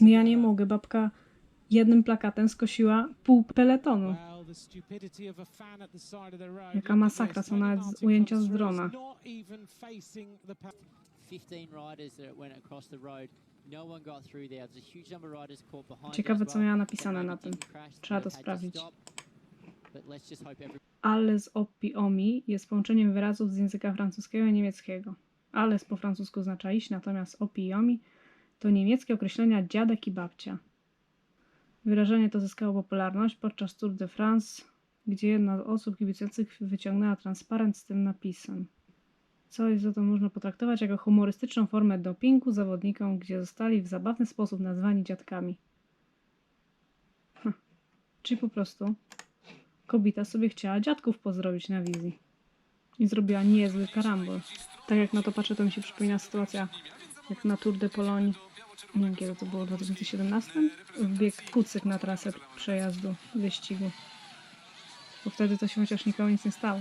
Ja nie mogę, babka jednym plakatem skosiła pół peletonu. Jaka masakra, są nawet z ujęcia z drona. 15 riders that went across the road. No Ciekawe, co miała napisane na tym. Trzeba to sprawdzić. Ale z opi omi jest połączeniem wyrazów z języka francuskiego i niemieckiego. Ale po francusku oznacza iść, natomiast opi to niemieckie określenia dziadek i babcia. Wyrażenie to zyskało popularność podczas Tour de France, gdzie jedna z osób kibicujących wyciągnęła transparent z tym napisem. Coś za to można potraktować jako humorystyczną formę dopingu zawodnikom, gdzie zostali w zabawny sposób nazwani dziadkami. Hm. Czyli po prostu kobieta sobie chciała dziadków pozdrowić na wizji. I zrobiła niezły karambol. Tak jak na to patrzę, to mi się przypomina sytuacja jak na Tour de Pologne. Nie wiem kiedy to było, w 2017? Wbiegł kucyk na trasę przejazdu, wyścigu. Bo wtedy to się chociaż nikomu nic nie stało.